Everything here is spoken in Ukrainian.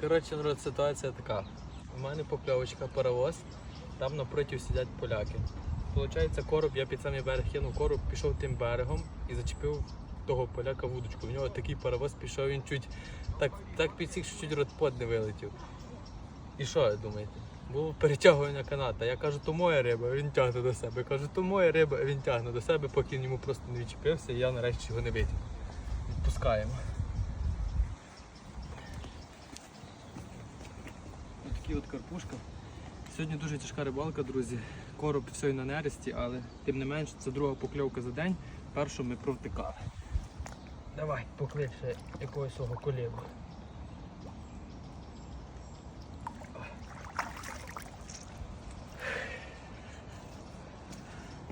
Коротше, народ, ситуація така. У мене покльовочка паровоз, там напротив сидять поляки. Получається, короб, я під самий берег кинув короб, пішов тим берегом і зачепив того поляка вудочку. В нього такий паровоз пішов, він чуть так, так підсік, що чуть ротпот не вилетів. І що ви думаєте? Було перетягування каната. Я кажу, то моя риба, він тягне до себе. Я кажу, то моя риба, він тягне до себе, поки він йому просто не відчепився, і я нарешті його не витягнув. Відпускаємо. Такий от карпушка. Сьогодні дуже тяжка рибалка, друзі. Короб все і на нересті, але тим не менш це друга покльовка за день. Першу ми провтикали. Давай, поклич ще якогось свого колегу.